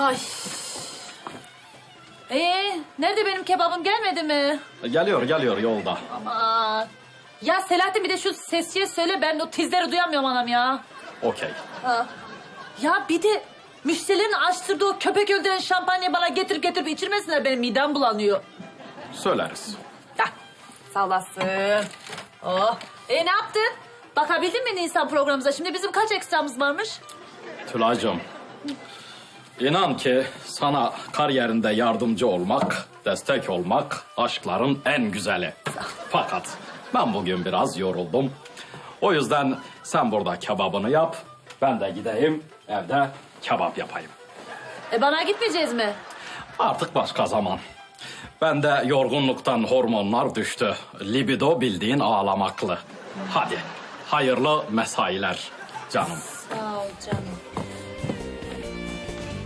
Ay. Ee, nerede benim kebabım gelmedi mi? Geliyor geliyor yolda. Aman. Ya Selahattin bir de şu sesçiye söyle ben o tizleri duyamıyorum anam ya. Okey. Ha. Ya bir de müşterilerin açtırdığı o köpek öldüren şampanya bana getirip getirip içirmesinler benim midem bulanıyor. Söyleriz. Hah, sağ olasın. Oh. E ne yaptın? Bakabildin mi Nisan programımıza? Şimdi bizim kaç ekstramız varmış? Tülay'cığım. İnan ki sana kariyerinde yardımcı olmak, destek olmak aşkların en güzeli. Fakat ben bugün biraz yoruldum. O yüzden sen burada kebabını yap. Ben de gideyim evde kebap yapayım. E bana gitmeyeceğiz mi? Artık başka zaman. Ben de yorgunluktan hormonlar düştü. Libido bildiğin ağlamaklı. Hadi hayırlı mesailer canım.